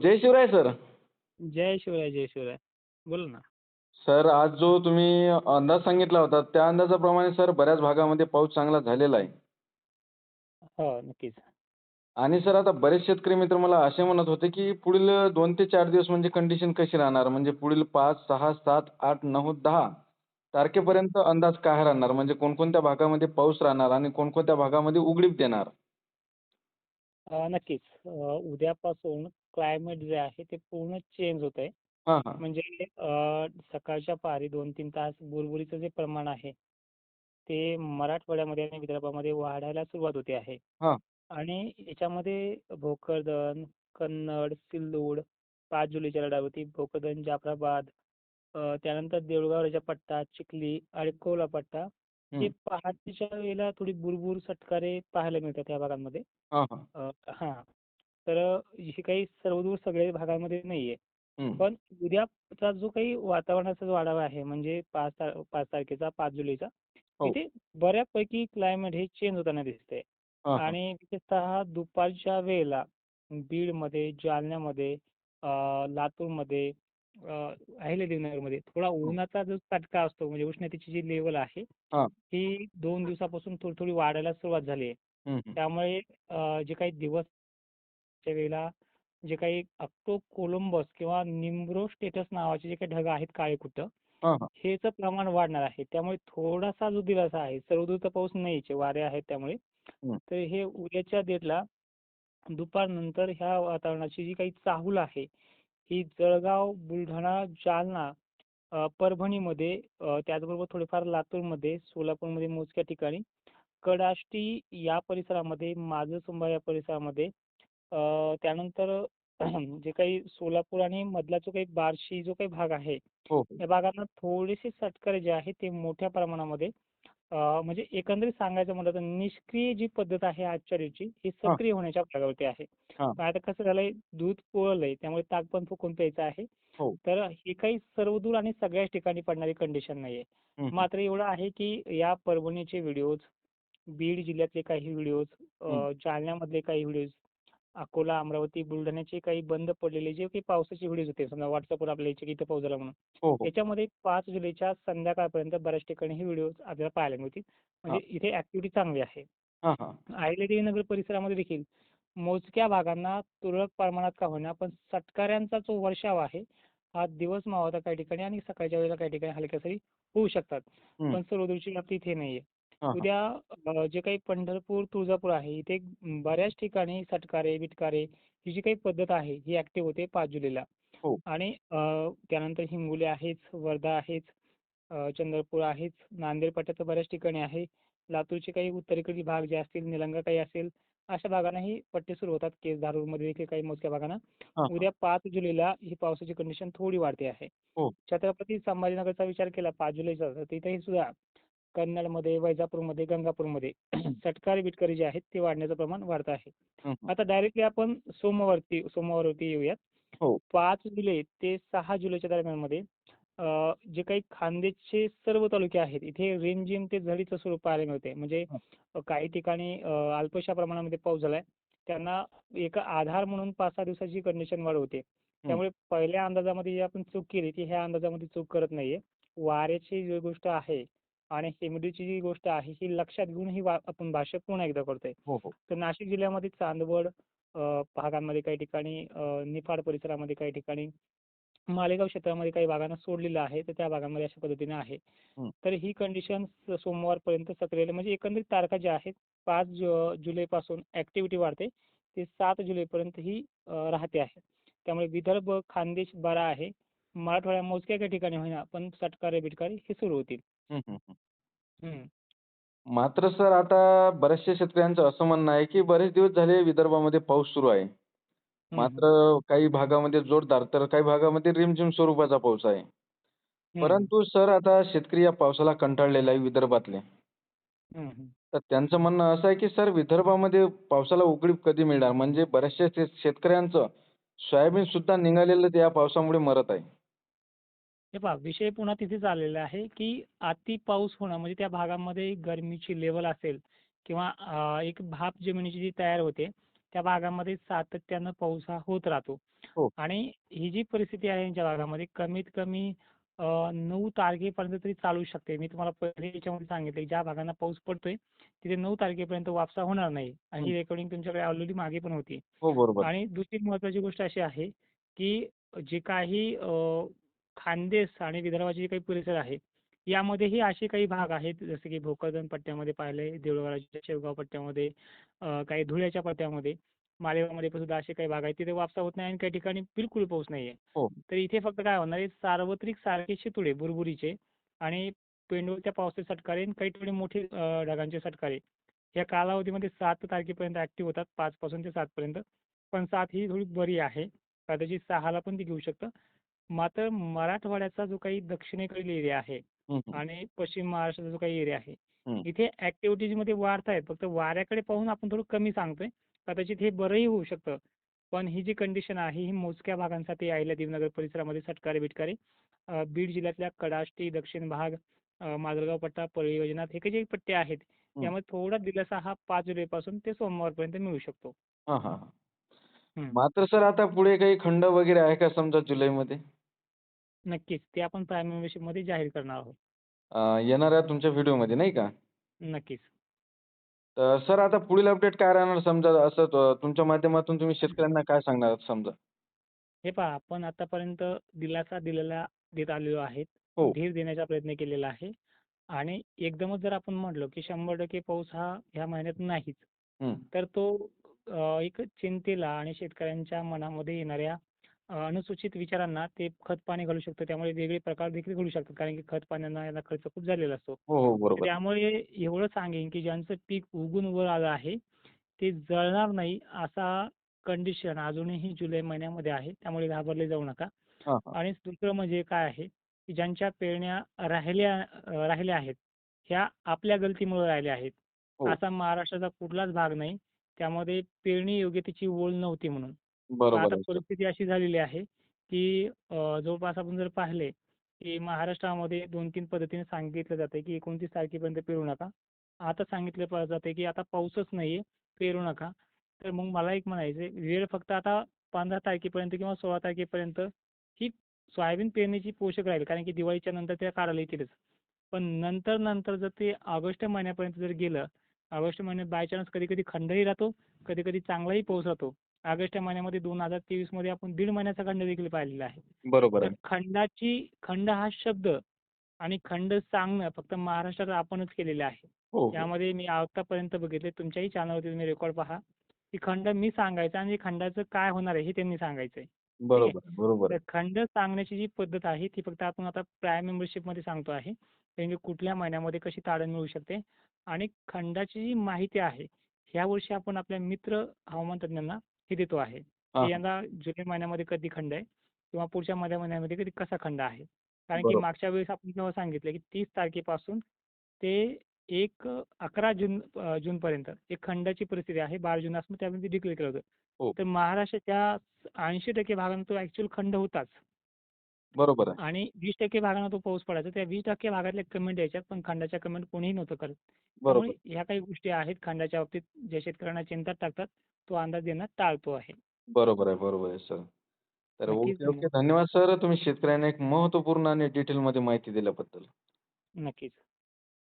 जय Shivray sir. जय शिवराय जय शिवराय. बोला ना. सर आज जो तुम्ही अंदाज सांगितला होता त्या अंदाजाप्रमाणे सर बऱ्याच भागामध्ये पाऊस चांगला झालेला आहे. हो नक्कीच. आणि सर आता बरेच शेतकरी मित्र मला असे म्हणत होते की पुढील दोन ते चार दिवस म्हणजे कंडिशन कशी राहणार? म्हणजे पुढील पाच सहा सात आठ नऊ दहा तारखेपर्यंत अंदाज काय राहणार? म्हणजे कोणकोणत्या भागामध्ये पाऊस राहणार आणि कोणकोणत्या भागामध्ये उघडीप देणार? नक्कीच. उद्यापासून क्लायमेट जे आहे ते पूर्ण चेंज होत आहे हां हां. म्हणजे अं, सकाळच्या पारी दोन तीन तास बुरबुरीचं जे प्रमाण आहे ते मराठवाड्यामध्ये आणि विदर्भामध्ये वाढायला सुरुवात होते आहे. हां. आणि याच्यामध्ये भोकरदन कन्नड सिल्लोड पाच जुलैच्या लढावती भोकरदन जाफराबाद अं, त्यानंतर देऊळगाव पट्टा चिखली अडकोला पट्टा हे हं. पहाटेच्या वेळेला थोडी बुरबुर सटकारे पाहायला मिळतात या भागांमध्ये. हां हां. अ, हां. तर हे काही सर्वदूर सगळ्या भागामध्ये नाहीये. पण उद्याचा जो काही वातावरणाचा जो आढावा आहे म्हणजे पाच ता पाच तारखेचा, पाच जुलैचा, हो. तिथे बऱ्यापैकी क्लायमेट हे चेंज होताना दिसतंय. हां आणि विशेषतः दुपारच्या वेळेला बीडमध्ये, जालन्यामध्ये, अ, लातूरमध्ये, अ, अहिल्यादेवीनगरमध्ये थोडा उन्हाचा जो चटका असतो म्हणजे उष्णतेची जी लेव्हल आहे, हां. ही 2 दिवसापासून थोडी-थोडी वाढायला सुरुवात झाली आहे. त्यामुळे अ, जे काही दिवसच्या वेळेला जे काही अक्टो कोलंबस किंवा निम्ब्रो स्टेटस नावाचे जे काही ढग आहेत हां हां हेचं प्रमाण वाढणार आहे. त्यामुळे थोडासा जो दिलासा आहे, सर्वदूर तर पाऊस नाहीच वारे आहेत त्यामुळे. हं. तर हे उद्याच्या डेटला दुपारनंतर ह्या वातावरणाची जी काही चाहूल आहे, ही जळगाव, बुलढाणा, जालना, अ, परभणीमध्ये, अ, त्याचबरोबर थोडेफार लातूरमध्ये, सोलापूरमध्ये मोजक्या ठिकाणी, कडाष्टी या परिसरामध्ये, माझसुंबा या परिसरामध्ये, त्यानंतर जे काही सोलापूर आणि मधला जो काही बार्शी जो काही भाग आहे, हो हो या भागांना थोडेसे सटकरे जे आहे ते मोठ्या प्रमाणामध्ये अ, म्हणजे एकंदरीत सांगायचं म्हटलं तर निष्क्रिय जी पद्धत आहे आजच्या डेटची ही हां सक्रिय होण्याच्या मार्गावरती आहे. हां पण आता कसं झालंय दूध पोळलंय त्यामुळे ताक पण फुकून प्यायचं आहे. हो तर ही काही सर्वदूर आणि सगळ्याच ठिकाणी पडणारी कंडिशन नाहीये. मात्र एवढं आहे की या परभणीचे व्हिडिओज, बीड जिल्ह्यातले काही व्हिडिओज. जालन्यामधले काही व्हिडिओज, अकोला, अमरावती, बुलढाण्याचे काही बंद पडलेले जे काही पावसाचे व्हिडिओज होते समजा WhatsAppवर आपल्या यायचे की इथं पाऊस झाला म्हणून. हो हो याच्यामध्ये 5 जुलैच्या संध्याकाळपर्यंत बऱ्याच ठिकाणी हे व्हिडिओज आपल्याला पाहायला मिळतील. हां म्हणजे इथे ॲक्टिव्हिटी चांगली आहे. हां हां अहिल्यादेवीनगर परिसरामध्ये देखील मोजक्या भागांना तुरळक प्रमाणात का होईना पण सटकऱ्यांचा जो वर्षाव आहे, हा दिवस मावळता काही ठिकाणी आणि सकाळच्या वेळेला काही ठिकाणी हलक्या सरी होऊ शकतात. हं. पण सर्वदूरची व्याप्ती इथे नाहीये. हां हां उद्या जे काही पंढरपूर, तुळजापूर आहे इथे बऱ्याच ठिकाणी सटकारे, बिटकारे ही जी काही पद्धत आहे ही ॲक्टिव्ह होते 5 जुलैला. हो आणि त्यानंतर हिंगोली आहेच, वर्धा आहेच, चंद्रपूर आहेच, नांदेड पट्ट्यात बऱ्याच ठिकाणी आहे. लातूरचे काही उत्तरेकडील भाग जे असतील, निलंगा काही असेल, अशा भागांनाही पट्टे सुरू होतात. केस धारूरमध्ये देखील काही मोजक्या भागांना. हां हां उद्या 5 जुलैला ही पावसाची कंडिशन थोडी वाढते आहे. हो छत्रपती संभाजीनगरचा विचार केला 5 जुलैचा तर तिथेही सुद्धा कन्नडमध्ये, वैजापूरमध्ये, गंगापूरमध्ये सटकारी बिटकारी जे आहेत ते वाढण्याचं प्रमाण वाढतं आहे. आता डायरेक्टली आपण सोमवारती सोमवारवरती येऊयात. हो 5 जुलै ते 6 जुलैच्या दरम्यानमध्ये अ, जे काही खान्देशचे सर्व तालुके आहेत, इथे रिमझिम ते झडीचं स्वरूप पाहायला मिळते. म्हणजे काही ठिकाणी अल्पशा प्रमाणामध्ये पाऊस झालाय. त्यांना एक आधार म्हणून 5-6 दिवसाची कंडिशन वाढ होते. त्यामुळे पहिल्या अंदाजामध्ये जी आपण चूक केली ती ह्या अंदाजामध्ये चूक करत नाहीये. वाऱ्याची जी गोष्ट आहे आणि ह्युमिडिटीची जी गोष्ट आहे ही लक्षात घेऊन ही आपण भाष्य पुन्हा एकदा करतोय. हो हो तर नाशिक जिल्ह्यामध्ये चांदवड भागांमध्ये काही ठिकाणी, निफाड परिसरामध्ये काही ठिकाणी, मालेगाव क्षेत्रामध्ये काही भागांना सोडलेलं आहे. तर त्या भागांमध्ये अशा पद्धतीने आहे. तर ही कंडिशन सोमवारपर्यंत सक्रिय. म्हणजे एकंदरीत तारखा ज्या आहेत 5 जु जुलैपासून ॲक्टिव्हिटी वाढते. ते 7 जुलैपर्यंत ही राहते आहे. त्यामुळे विदर्भ, खान्देश बरा आहे. मराठवाड्यात मोजक्या काही ठिकाणी होईना पण सटकारे-बिटकारे हे सुरू होतील. हं, हं, हं. हं. मात्र सर आता बऱ्याचशा शेतकऱ्यांचं असं म्हणणं आहे की बरेच दिवस झाले विदर्भामध्ये पाऊस सुरू आहे. हं, मात्र. काही भागामध्ये जोरदार तर काही भागामध्ये रिमझिम स्वरूपाचा पाऊस आहे. हं. परंतु सर आता शेतकरी या पावसाला कंटाळलेला आहे विदर्भातले. हं, हं. तर त्यांचं म्हणणं असं आहे की सर विदर्भामध्ये पावसाला उघडीप कधी मिळणार? म्हणजे बऱ्याचशा शेत शेतकऱ्यांचं सोयाबीन सुद्धा निघालेलं ते या पावसामुळे मरत आहे. हे पहा विषय पुन्हा तिथेच आलेला आहे की अति पाऊस होणं म्हणजे त्या भागामध्ये गरमीची लेव्हल असेल किंवा एक भाप जमिनीची जी तयार होते, त्या भागामध्ये सातत्यानं पाऊस हा होत राहतो. हो. आणि ही जी परिस्थिती आहे यांच्या भागामध्ये कमीत कमी 9 तारखेपर्यंत तरी चालू शकते. मी तुम्हाला पहिले याच्यामध्ये सांगितले ज्या भागांना पाऊस पडतोय तिथे 9 तारखेपर्यंत वापसा होणार नाही आणि ही. रेकॉर्डिंग तुमच्याकडे ऑलरेडी मागे पण होती. हो. आणि दुसरी महत्त्वाची गोष्ट अशी आहे, की जे काही खानदेश आणि विदर्भाचे जे काही परिसर आहे, यामध्येही असे काही भाग आहेत जसे की भोकरदन पट्ट्यामध्ये पाहिले, देऊळगावच्या शेवगाव पट्ट्यामध्ये, काही धुळ्याच्या पट्ट्यामध्ये, मालेगावमध्ये सुद्धा असे काही भाग आहेत तिथे वापसा होत नाही आणि काही ठिकाणी बिलकुल पाऊस नाहीये. हो. तर इथे फक्त काय होणार आहे सार्वत्रिक सारखे शितोडे बुरबुरीचे आणि पेंडोळच्या पावसाचे सटकारे आणि काही ठिकाणी मोठे अ, ढगांचे सटकारे या कालावधीमध्ये 7 तारखेपर्यंत ॲक्टिव्ह होतात 5 पासून ते 7 पर्यंत. पण 7 ही थोडी बरी आहे. कदाचित 6 ला पण ती घेऊ शकतं. मात्र मराठवाड्याचा जो काही दक्षिणेकडील एरिया आहे. आणि पश्चिम महाराष्ट्राचा जो काही एरिया आहे. इथे ॲक्टिव्हिटीजमध्ये वाढतायत. फक्त वाऱ्याकडे पाहून आपण थोडं कमी सांगतोय. कदाचित हे बरंही होऊ शकतं. पण ही जी कंडिशन आहे ही मोजक्या भागांसाठी आहे देवनगर परिसरामध्ये सटकारे-बिटकारे. अ, बीड जिल्ह्यातल्या कडाष्टी, दक्षिण भाग, माजलगाव पट्टा, परळी हे काही जे पट्टे आहेत, हं. यामध्ये थोडा दिलासा हा 5 जुलैपासून ते सोमवारपर्यंत मिळू शकतो. मात्र सर आता पुढे काही खंड वगैरे आहे का समजा जुलैमध्ये? नक्कीच. ते आपण प्राईम मेंबरशिपमध्ये जाहीर करणार आहोत. अ, येणाऱ्या तुमच्या व्हिडिओमध्ये नाही का? नक्कीच. तर सर आता पुढील अपडेट काय राहणार समजा असं अ, तुमच्या माध्यमातून तुम्ही शेतकऱ्यांना काय सांगणार आहात समजा? हे पहा आपण आतापर्यंत दिलासा दिलेला देत आलेलो आहेत. हो. धीर देण्याचा प्रयत्न केलेला आहे आणि एकदमच जर आपण म्हटलो, की 100% पाऊस हा ह्या महिन्यात नाहीच. हं. तर तो अ, एक चिंतेला आणि शेतकऱ्यांच्या मनामध्ये येणाऱ्या अनुसूचित विचारांना ते खतपाणी घालू शकतं. त्यामुळे वेगळे प्रकार देखील घडू शकतात. कारण की खतपाण्यांना याला खर्च खूप झालेला असतो. हो, हो. बरोबर. त्यामुळे एवढं सांगेन, की ज्यांचं पीक उगून वर आलं आहे, ते जळणार नाही असा कंडिशन अजूनही जुलै महिन्यामध्ये आहे. त्यामुळे घाबरले जाऊ नका. हां, हां. आणि दुसरं म्हणजे काय आहे, की ज्यांच्या पेरण्या राहिल्या राहिल्या आहेत, ह्या आपल्या गलतीमुळे राहिल्या आहेत. हो. असा महाराष्ट्राचा कुठलाच भाग नाही. त्यामध्ये पेरणी योग्य त्याची ओळ नव्हती म्हणून. बरोबर आता. परिस्थिती अशी झालेली आहे, की अ, जवळपास आपण जर पाहिले, की महाराष्ट्रामध्ये 2-3 पद्धतीने सांगितलं जातंय, की 29 तारखेपर्यंत पेरू नका. आता सांगितलं प जातंय, की आता पाऊसच नाहीये, पेरू नका. तर मग मला एक म्हणायचंय, वेळ फक्त आता 15 तारखेपर्यंत किंवा 16 तारखेपर्यंत ही सोयाबीन पेरणीची पोषक राहील. कारण की दिवाळीच्या नंतर त्या काढायला येतीलच. पण नंतर, नंतर जर ते ऑगस्ट महिन्यापर्यंत जर गेलं, ऑगस्ट महिन्यात बाय चान्स कधी-कधी खंडही राहतो, कधी-कधी चांगलाही पाऊस राहतो. ऑगस्ट या महिन्यामध्ये 2023 मध्ये आपण दीड महिन्याचा खंड देखील पाहिलेला आहे. बरोबर तर आहे. खंडाची खंड हा शब्द आणि खंड सांगणं फक्त महाराष्ट्रात आपणच केलेलं आहे. हो, हो. यामध्ये मी आतापर्यंत बघितले तुमच्याही चॅनलवरती तुम्ही रेकॉर्ड पहा, की खंड मी सांगायचा आणि खंडाचं काय होणार आहे हे त्यांनी सांगायचंय. बरोबर आहे, बरोबर तर आहे. खंड सांगण्याची जी पद्धत आहे ती फक्त आपण आता प्राईम मेंबरशिपमध्ये सांगतो आहे. म्हणजे कुठल्या महिन्यामध्ये कशी तारण मिळू शकते आणि खंडाची जी माहिती आहे, ह्या वर्षी आपण आपल्या मित्र हवामान तज्ञांना हे देतो आहे. की. यंदा जुलै महिन्यामध्ये कधी खंड आहे किंवा पुढच्या महिन्या महिन्यामध्ये कधी कसा खंड आहे. कारण की बरोबर. मागच्या वेळेस आपण तेव्हा सांगितलं, की 30 तारखेपासून ते एक अ, 11 जून अ, जूनपर्यंत एक खंडाची परिस्थिती आहे. 12 जून असं त्यामध्ये डिक्लेअर केलं होतं. हो. तर महाराष्ट्राच्या 80% भागांना तो ॲक्चुअल खंड होताच. बरोबर आहे. आणि 20% भागांना तो पाऊस पडायचा. त्या 20% भागातल्या कमेंट यायच्यात, पण खंडाच्या कमेंट कोणीही नव्हतं करत. त्यामुळे बरोबर. ह्या काही गोष्टी आहेत खंडाच्या बाबतीत ज्या शेतकऱ्यांना चिंतेत टाकतात, तो अंदाज देणं टाळतो आहे. बरोबर आहे, बरोबर आहे सर. तर नक्कीच ओके, ओके. धन्यवाद. धन्यवाद सर. तुम्ही शेतकऱ्यांना एक महत्त्वपूर्ण आणि डिटेलमध्ये माहिती दिल्याबद्दल. नक्कीच.